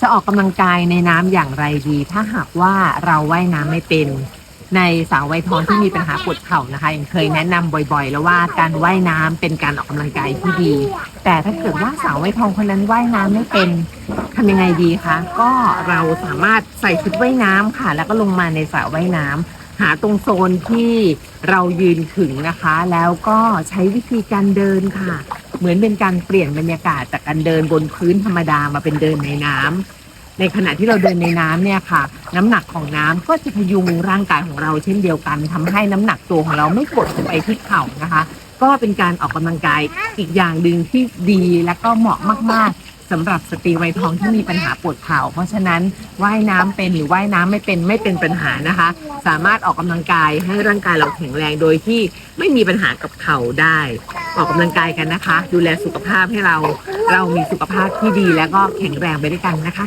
จะออกกำลังกายในน้ำอย่างไรดี ถ้าหากว่าเราว่ายน้ำไม่เป็น ในสาววัยทองที่มีปัญหาปวดเข่านะคะยังเคยแนะนำบ่อย ๆ แล้วว่าการว่ายน้ำเป็นการออกกำลังกายที่ดี แต่ถ้าเกิดว่าสาววัยทองคนนั้นว่ายน้ำไม่เป็นทำยังไงดีคะก็เราสามารถใส่ชุดว่ายน้ำค่ะ แล้วก็ลงมาในสระว่ายน้ำหาตรงโซนที่เรายืนถึงนะคะ แล้วก็ใช้วิธีการเดินค่ะ เหมือนเป็นการเปลี่ยนบรรยากาศจากการเดินบนพื้นธรรมดามาเป็นเดินในน้ำในขณะที่เราเดินในน้ำเนี่ยค่ะ น้ำหนักของน้ำก็จะพยุงร่างกายของเราเช่นเดียวกันทำให้น้ำหนักตัวของเราไม่กดลงไปที่เข่านะคะ ก็เป็นการออกกำลังกายอีกอย่างหนึ่งที่ดีและก็เหมาะมากๆ สำหรับสตรีวัยทองที่มีปัญหาปวดเข่าเพราะฉะนั้นว่ายน้ำเป็นหรือว่ายน้ำไม่เป็นไม่เป็นปัญหานะคะ สามารถออกกำลังกายให้ร่างกายเราแข็งแรงโดยที่ไม่มีปัญหากับเข่าได้ ออกกำลังกายกันนะคะ ดูแลสุขภาพให้เรา เรามีสุขภาพที่ดีและก็แข็งแรงไปด้วยกันนะคะ